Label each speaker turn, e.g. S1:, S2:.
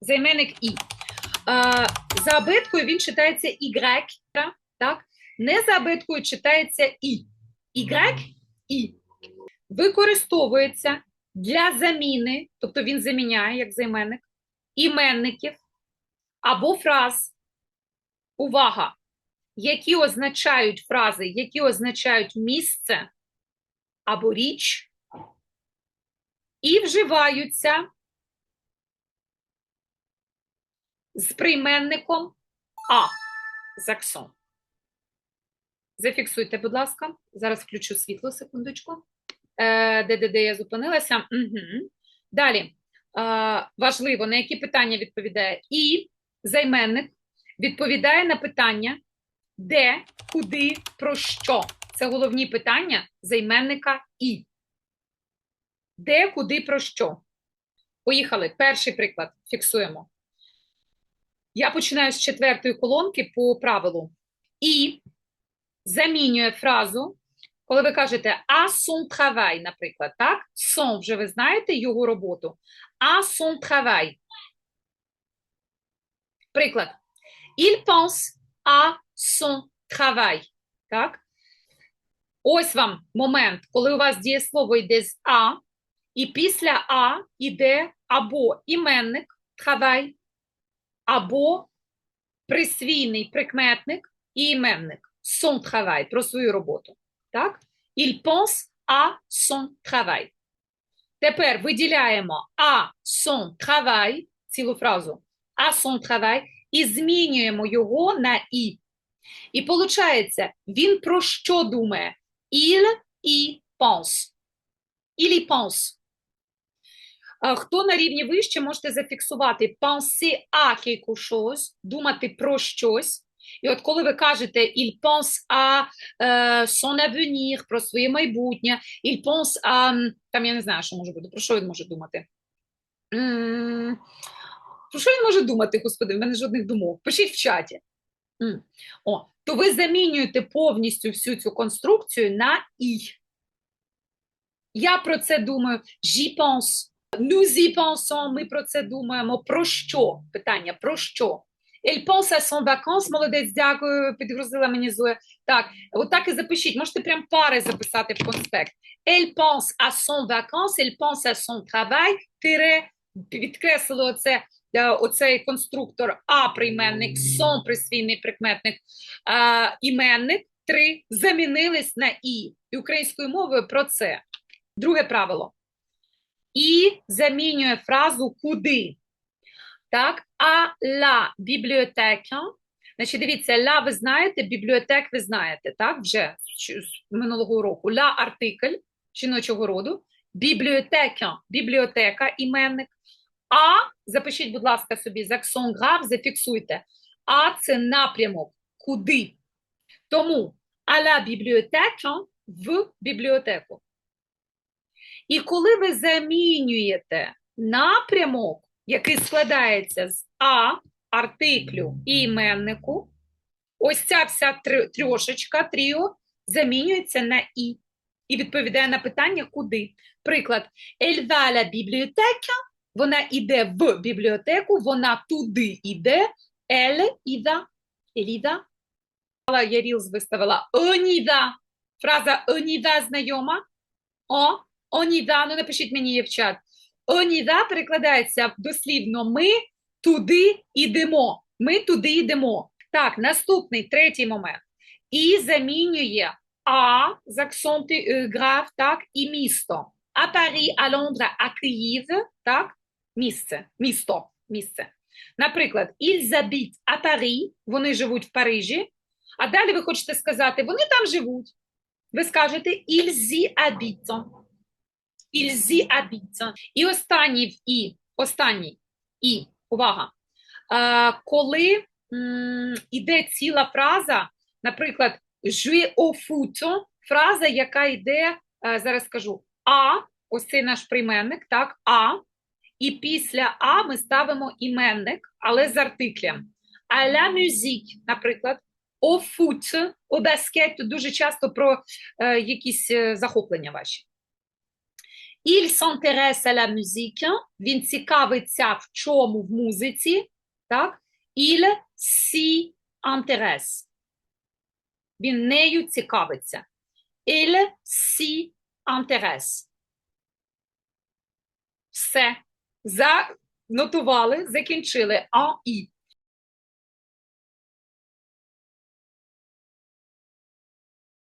S1: Займенник і. За абеткою він читається Y, так? Не за абеткою читається І. Y, І. Використовується для заміни, тобто він заміняє як займенник, іменників або фраз. Увага! Які означають фрази, які означають місце або річ, і вживаються з прийменником А з аксом. Зафіксуйте, будь ласка. Зараз включу світло, секундочку. Е, де, де, де я зупинилася. Угу. Далі. Е, важливо, на які питання відповідає. І займенник відповідає на питання, де, куди, про що. Це головні питання займенника і. Де, куди, про що. Поїхали. Перший приклад. Фіксуємо. Я починаю з четвертої колонки по правилу. І замінює фразу, коли ви кажете «à son travail», наприклад, так? «Son» вже ви знаєте його роботу. «À son travail». Приклад. Il pense à son travail. Так? Ось вам момент, коли у вас дієслово йде з «а», і після «а» йде або іменник «travail», або присвійний прикметник і іменник son travail, про свою роботу. Так? Il pense à son travail. Тепер виділяємо à son travail, цілу фразу, à son travail, і змінюємо його на і. І виходить, він про що думає? Il y pense. Il y pense. А, Хто на рівні вище, можете зафіксувати penser à quelque chose, думати про щось. І от коли ви кажете il pense à е, son avenir, про своє майбутнє, il pense à, там я не знаю, що може бути, про що він може думати? Про що він може думати, господи, в мене жодних думок. Пишіть в чаті. О, то ви замінюєте повністю всю цю конструкцію на і. Я про це думаю, j'y pense. Nous y pensons, ми про це думаємо. Про що? Питання, про що? Elle pense à son молодець, дякую, підгрузила мені Зоя. Так, от так і запишіть, можете прям пари записати в конспект. Elle pense à son vacances, elle pense à son travail, тире, підкреслили оце, е, оцей конструктор А прийменник, son присвійний прикметник, а, іменник, три, замінились на І. І українською мовою про це. Друге правило. І замінює фразу куди. Так, а la бібліотека. Значить, дивіться, ла ви знаєте, бібліотек ви знаєте, так, вже з минулого року. Ла артикль жіночого роду, бібліотека, бібліотека, іменник. А, запишіть, будь ласка, собі з аксон граф, зафіксуйте. А це напрямок, куди. Тому а бібліотека в бібліотеку. І коли ви замінюєте напрямок, який складається з А, артиклю і іменнику, ось ця вся трьошечка, тріо, замінюється на І. І відповідає на питання, куди. Приклад, la bibliothèque, вона йде в бібліотеку, вона туди йде, y va. Але Я Reels виставила va. Фраза y знайома. О, va, ну напишіть мені її в чат. Va перекладається дослівно ми туди йдемо. Ми туди йдемо. Так, наступний, третій момент. І замінює а з акценти е, граф, так, і місто. А Парі, а Лондра, а Київ, так, місце, місто, місце. Наприклад, habitent à Paris, вони живуть в Парижі, а далі ви хочете сказати, вони там живуть. Ви скажете ils y y habitent. І останній і, останній і, увага. Е, коли м, іде ціла фраза, наприклад, jouer au foot, фраза, яка йде, е, зараз скажу, а, ось цей наш прийменник, так, а, і після а ми ставимо іменник, але з артиклем. А musique, наприклад, au foot, au дуже часто про е, якісь е, захоплення ваші. Il s'intéresse à la musique. Він цікавиться в чому в музиці. Так? Il s'y intéresse. Він нею цікавиться. Il s'y intéresse. Все. Занотували, закінчили. А і.